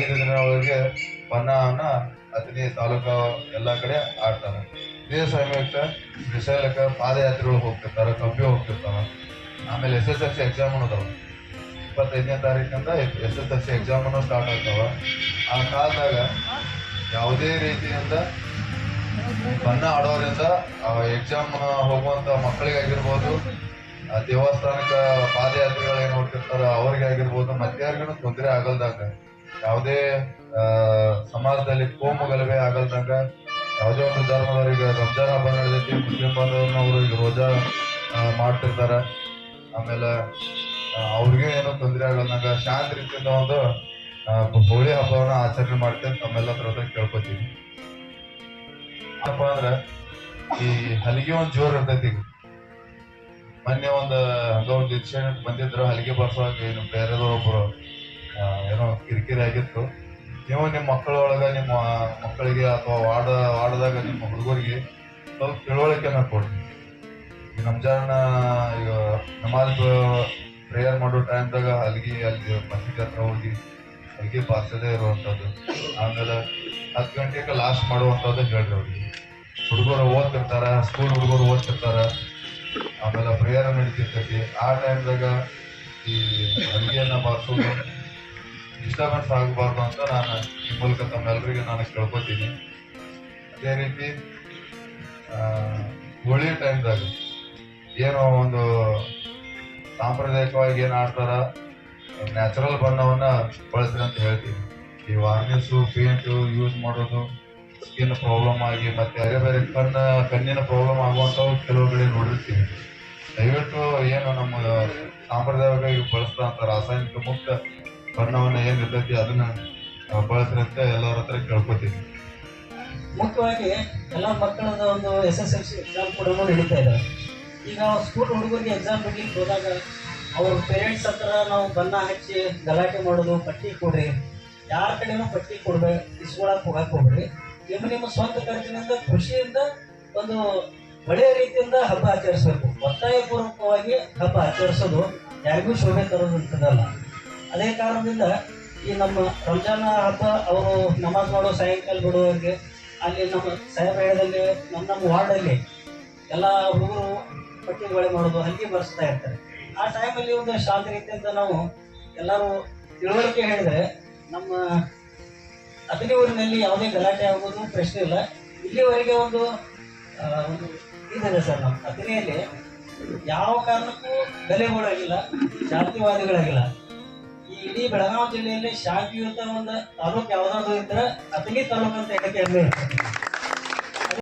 ಐದು ದಿನಗಳಿಗೆ ಬಣ್ಣವನ್ನ ಅತಿಥಿ ತಾಲೂಕು ಎಲ್ಲ ಕಡೆ ಆಡ್ತಾರೆ. ಇದೇ ಸಮಯಕ್ಕ ಶ್ರೀಶೈಲಕ್ಕೆ ಪಾದಯಾತ್ರೆಗಳು ಹೋಗ್ತಿರ್ತಾರೆ, ಕಬ್ಬಿ ಹೋಗ್ತಿರ್ತಾವೆ ಆಮೇಲೆ S S L C exam ಅದಾವ ಇಪ್ಪತ್ತೈದನೇ ತಾರೀಕಿಂದ ಎಸ್ ಎಸ್ ಎಲ್ ಸಿ ಎಕ್ಸಾಮನ್ನು ಸ್ಟಾರ್ಟ್ ಆಗ್ತಾವ. ಆ ಕಾಲದಾಗ ಯಾವುದೇ ರೀತಿಯಿಂದ ಬಣ್ಣ ಆಡೋದ್ರಿಂದ ಎಕ್ಸಾಮ್ ಹೋಗುವಂತ ಮಕ್ಕಳಿಗಾಗಿರ್ಬೋದು ದೇವಸ್ಥಾನಕ್ಕೆ ಪಾದಯಾತ್ರೆಗಳೇನು ಹೋಗ್ತಿರ್ತಾರ ಅವ್ರಿಗೆ ಆಗಿರ್ಬೋದು ಮತ್ತೆ ಯಾರಿಗೂ ತೊಂದರೆ ಆಗಲ್ದಂಗ. ಯಾವುದೇ ಸಮಾಜದಲ್ಲಿ ಕೋಮು ಗಲಭೆ ಆಗಲ್ದಂಗ, ಯಾವುದೇ ಒಂದು ಧರ್ಮದವರಿಗೆ ರಂಜಾನ್ ಹಬ್ಬ ನಡೆದೈತಿ, ಮುಸ್ಲಿಂ ಬಾಂಧವರನ್ನ ಈಗ ರೋಜಾ ಮಾಡ್ತಿರ್ತಾರ. ಆಮೇಲೆ ಅವ್ರಿಗೆ ಏನೋ ತೊಂದರೆ ಆಗಲ್ದಂಗ ಶಾಂತ ರೀತಿಯಿಂದ ಒಂದು ಹೋಳಿ ಹಬ್ಬವನ್ನು ಆಚರಣೆ ಮಾಡ್ತೇವೆ ತಮ್ಮೆಲ್ಲ ಹತ್ರ ಕೇಳ್ಕೊತೀವಿ ಏನಪ್ಪ ಅಂದ್ರೆ, ಈ ಹಲಿಗೆ ಒಂದು ಜೋರು ಇರ್ತೈತಿ ಈಗ. ಮೊನ್ನೆ ಒಂದು ಹಂಗ ಒಂದ್ ಇನ್ಸಿಡೆಂಟ್ ಬಂದಿದ್ರು, ಹಲಿಗೆ ಬರ್ಸೋಕೆ ಏನು ಬೇರೆದವ್ರು ಒಬ್ಬರು ಏನೋ ಕಿರಿಕಿರಿ ಆಗಿತ್ತು. ನೀವು ನಿಮ್ಮ ಮಕ್ಕಳೊಳಗ, ನಿಮ್ಮ ಮಕ್ಕಳಿಗೆ ಅಥವಾ ವಾರ್ಡ್, ವಾರ್ಡ್ದಾಗ ನಿಮ್ಮ ಹುಡುಗರಿಗೆ ಸ್ವಲ್ಪ ತಿಳುವಳಿಕೆನ ಕೊಡಿ. ಈ ರಂಜಾನ್ ಈಗ ನಮಾಜ್ ಪ್ರೇಯರ್ ಮಾಡೋ ಟೈಮ್ದಾಗ ಅಲ್ಲಿಗೆ ಅಲ್ಲಿ ಮಸೀದಿ ಹತ್ರ ಹೋಗಿ ಅಲ್ಲಿಗೆ ಬಾರ್ಸದೇ ಇರುವಂಥದ್ದು ಆಮೇಲೆ ಹತ್ತು ಗಂಟೆಗೆ ಲಾಸ್ಟ್ ಮಾಡುವಂಥದ್ದು ಹೇಳ್ರಿ ಅವ್ರಿಗೆ. ಹುಡುಗರು ಓದ್ತಿರ್ತಾರೆ ಸ್ಕೂಲ್ ಹುಡುಗರು ಓದ್ತಿರ್ತಾರ. ಆಮೇಲೆ ಪ್ರೇಯರ್ ನಡೀತಿರ್ತೈತಿ. ಆ ಟೈಮ್ದಾಗ ಈ ಅಡುಗೆಯನ್ನ ಬಾರಿಸೋದು ಡಿಸ್ಟರ್ಬೆನ್ಸ್ ಆಗಬಾರ್ದು ಅಂತ ನಾನು ಈ ಮೂಲಕ ತಮ್ಮೆಲ್ಲರಿಗೆ ನಾನು ಕೇಳ್ಕೊತೀನಿ. ಅದೇ ರೀತಿ ಹೋಳಿ ಟೈಮ್ದಾಗ ಏನೋ ಒಂದು ಸಾಂಪ್ರದಾಯಿಕವಾಗಿ ಏನು ಆಡ್ತಾರ ನ್ಯಾಚುರಲ್ ಬಣ್ಣವನ್ನು ಬಳಸ್ರಿ ಅಂತ ಹೇಳ್ತೀನಿ. ಈ ವಾರ್ನಿಸು ಪೇಂಟು ಯೂಸ್ ಮಾಡೋದು ಸ್ಕಿನ್ ಪ್ರಾಬ್ಲಮ್ ಆಗಿ ಮತ್ತೆ ಬೇರೆ ಬೇರೆ ಕಣ್ಣ ಕಣ್ಣಿನ ಪ್ರಾಬ್ಲಮ್ ಆಗುವಂಥವು ಕೆಲವು ಕಡೆ ನೋಡಿರ್ತೀವಿ. ದಯವಿಟ್ಟು ಏನು ನಮ್ಮ ಸಾಂಪ್ರದಾಯಿಕವಾಗಿ ಬಳಸ್ತಾರಂತ ರಾಸಾಯನಿಕ ಮುಕ್ತ ಬಣ್ಣವನ್ನು ಏನು ಇರ್ತೈತಿ ಅದನ್ನ ಆ, ಬಳಸ್ರಿ ಎಲ್ಲರ ಹತ್ರ ಕೇಳ್ಕೊತೀವಿ. ಮುಖ್ಯವಾಗಿ ಎಲ್ಲ ಮಕ್ಕಳದ ಒಂದು S S L C exam ಕೂಡ ನಡೀತಾ ಇದೆ. ಈಗ ಸ್ಕೂಲ್ ಹುಡುಗರಿಗೆ ಎಕ್ಸಾಮ್ ಬಗ್ಗೆ ಹೋದಾಗ ಅವ್ರ ಪೇರೆಂಟ್ಸ್ ಹತ್ರ ನಾವು ಬಣ್ಣ ಹಚ್ಚಿ ಗಲಾಟೆ ಮಾಡೋದು ಪಟ್ಟಿ ಕೊಡ್ರಿ. ಯಾರ ಕಡೆನೂ ಪಟ್ಟಿ ಕೊಡ್ಬೇಕು ಇಸ್ಕೊಳಕ್ ಹೋಗಕ್ ಹೋಗ್ರಿ ನಿಮ್ಮ ನಿಮ್ಮ ಸ್ವಂತ ಖರ್ಚಿನಿಂದ ಖುಷಿಯಿಂದ ಒಂದು ಒಳ್ಳೆಯ ರೀತಿಯಿಂದ ಹಬ್ಬ ಆಚರಿಸಬೇಕು. ಒತ್ತಾಯಪೂರ್ವಕವಾಗಿ ಹಬ್ಬ ಆಚರಿಸೋದು ಯಾರಿಗೂ ಶೋಭೆ ತರೋದಂತದಲ್ಲ ಅದೇ ಕಾರಣದಿಂದ ಈ ನಮ್ಮ ರಂಜಾನ್ ಹಬ್ಬ ಅವರು ನಮಾಜ್ ಮಾಡೋ ಸಾಯಂಕಾಲ ಬಿಡುವವರಿಗೆ, ಅಲ್ಲಿ ನಮ್ಮ ಸಾಯಬೇಡದಲ್ಲಿ ನಮ್ಮ ನಮ್ಮ ವಾರ್ಡಲ್ಲಿ ಎಲ್ಲ ಹುಡುಗರು ಪಟ್ಟಿಗಳು ಮಾಡೋದು, ಹಂಗೆ ಬರ್ಸ್ತಾ ಇರ್ತಾರೆ. ಆ ಟೈಮಲ್ಲಿ ಒಂದು ಶಾಂತ ರೀತಿಯಿಂದ ನಾವು ಎಲ್ಲರೂ ತಿಳುವಳಿಕೆ ಹೇಳಿದ್ರೆ ನಮ್ಮ ಅತನಿ ಊರಿನಲ್ಲಿ ಯಾವುದೇ ಗಲಾಟೆ ಆಗೋದು ಪ್ರಶ್ನೆ ಇಲ್ಲ. ಇಲ್ಲಿವರೆಗೆ ಒಂದು ಇದೆ ಸರ್ ನಮ್ಮ ಅತನಿಯಲ್ಲಿ ಯಾವ ಕಾರಣಕ್ಕೂ ಬೆಲೆಗಳಾಗಿಲ್ಲ ಜಾತಿವಾದಿಗಳಾಗಿಲ್ಲ. ಈ ಇಡೀ ಬೆಳಗಾವಿ ಜಿಲ್ಲೆಯಲ್ಲಿ ಶಾಂತಿಯುತ ಒಂದು ತಾಲೂಕು ಯಾವ್ದಾದ್ರು ಇದ್ರೆ ಅತಿಗೆ ತಾಲೂಕು ಅಂತ ಹೇಳಕ್ಕೆ ಇರ್ತದೆ.